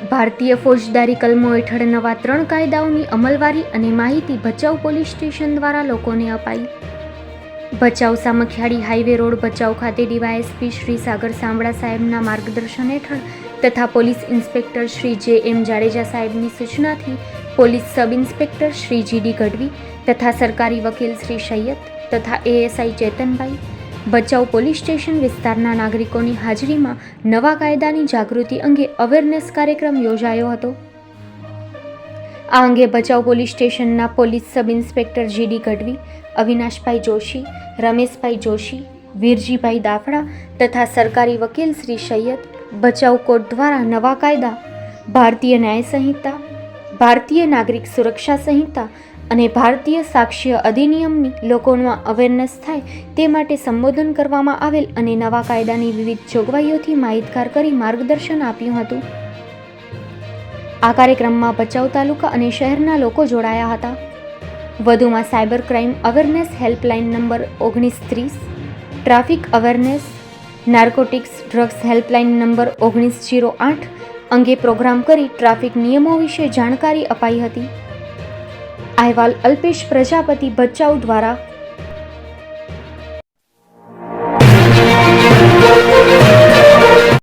ભારતીય ફોજદારી કલમો હેઠળ નવા ત્રણ કાયદાઓની અમલવારી અને માહિતી ભચાઉ પોલીસ સ્ટેશન દ્વારા લોકોને અપાઈ. ભચાઉ સામખિયાળી હાઈવે રોડ ભચાઉ ખાતે ડીવાયએસપી શ્રી સાગર સાંભળા સાહેબના માર્ગદર્શન હેઠળ તથા પોલીસ ઇન્સ્પેક્ટર શ્રી જે એમ જાડેજા સાહેબની સૂચનાથી police sub inspector Shri G D Gadhvi તથા સરકારી વકીલ શ્રી સૈયદ તથા ASI Chetanbhai Bhachau police station વિસ્તારના નાગરિકોની હાજરીમાં નવા કાયદાની જાગૃતિ અંગે અવેરનેસ કાર્યક્રમ યોજાયો હતો. આ અંગે ભચાઉ પોલીસ સ્ટેશનના police sub inspector GD Gadhvi, Avinashbhai Joshi, Rameshbhai Joshi, Virjibhai Dafda તથા સરકારી વકીલ શ્રી સૈયદ ભચાઉ કોર્ટ દ્વારા નવા કાયદા, ભારતીય ન્યાય સંહિતા, ભારતીય નાગરિક સુરક્ષા સંહિતા અને ભારતીય સાક્ષ્ય અધિનિયમની લોકોમાં અવેરનેસ થાય તે માટે સંબોધન કરવામાં આવેલ અને નવા કાયદાની વિવિધ જોગવાઈઓથી માહિતગાર કરી માર્ગદર્શન આપ્યું હતું. આ કાર્યક્રમમાં ભચાઉ તાલુકા અને શહેરના લોકો જોડાયા હતા. વધુમાં cyber crime awareness helpline number ઓગણીસ ત્રીસ, traffic awareness narcotics drugs helpline number ઓગણીસ જીરો આઠ અંગે પ્રોગ્રામ કરી ટ્રાફિક નિયમો વિશે જાણકારી અપાઈ હતી. અહેવાલ અલ્પેશ પ્રજાપતિ ભચાઉ દ્વારા